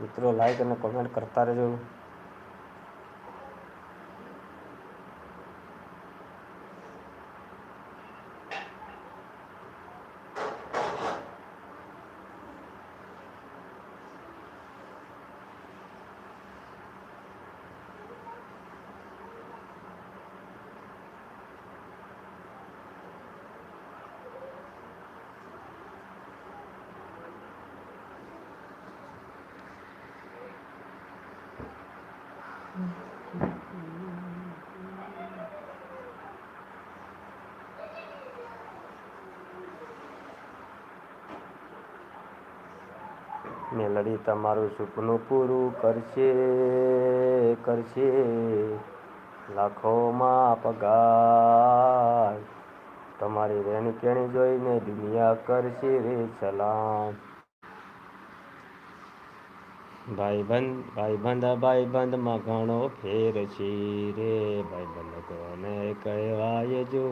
મિત્રો લાઈક અને કોમેન્ટ કરતા રહેજો. મેલડી તમારું સપનું પૂરું કરશે કરશે. લાખોમાં પગાર, તમારી રહેણી કેણી જોઈને દુનિયા કરશે રે સલામ. ભાઈબંધ ભાઈબંધ ભાઈબંધમાં ઘણો ફેર છે રે. ભાઈબંધ કોને કહેવાય જો?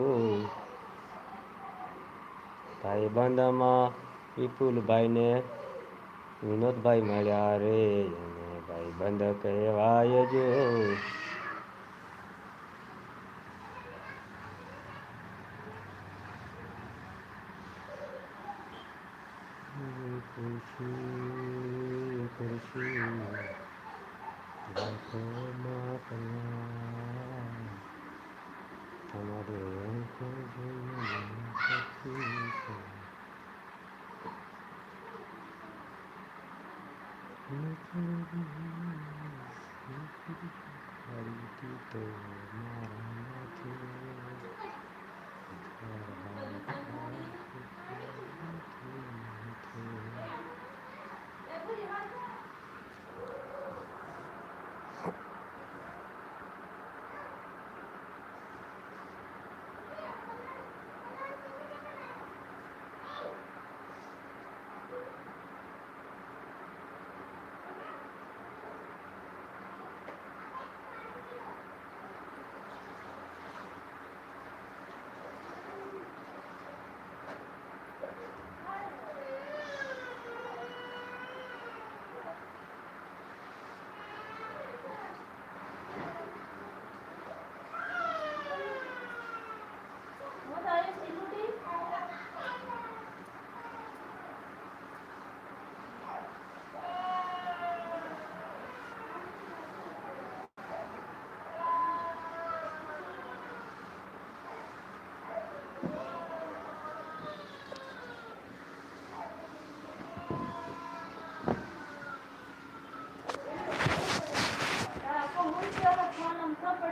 ભાઈબંધમાં વિપુલભાઈને વિનોદભાઈ મળ્યા રે એને ભાઈબંધ કહેવાય જો. તમારે que demora.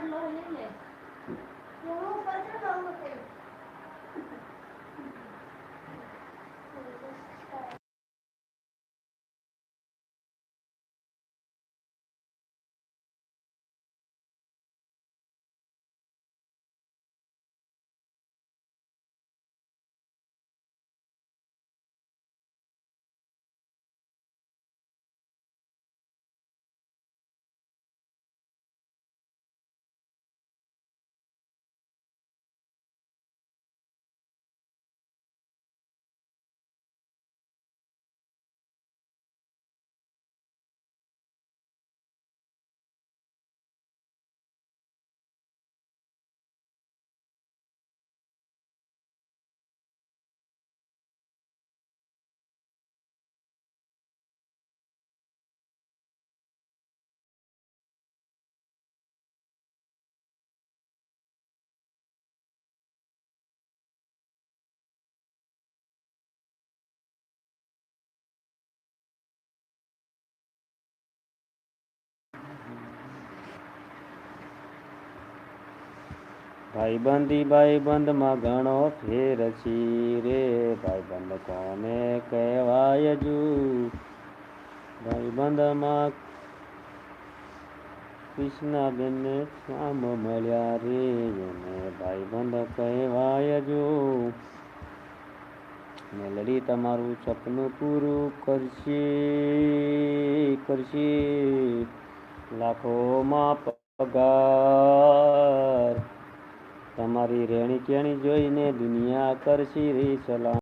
我还没来，我反正等过去。ભાઈબંધી ભાઈબંધમાં ઘણો ફેર છે રે. ભાઈબંધ કોને કહેવાય જુ? ભાઈબંધમાં કૃષ્ણાબેનને શ્યામ મળ્યા રે. એને ભાઈબંધ કહેવાય જો? મેલડી, તમારું સપનું પૂરું કરશે કરશે. લાખોમાં પગાર તમારી રહેણી કેણી જોઈને દુનિયા કરશી રી સલામ.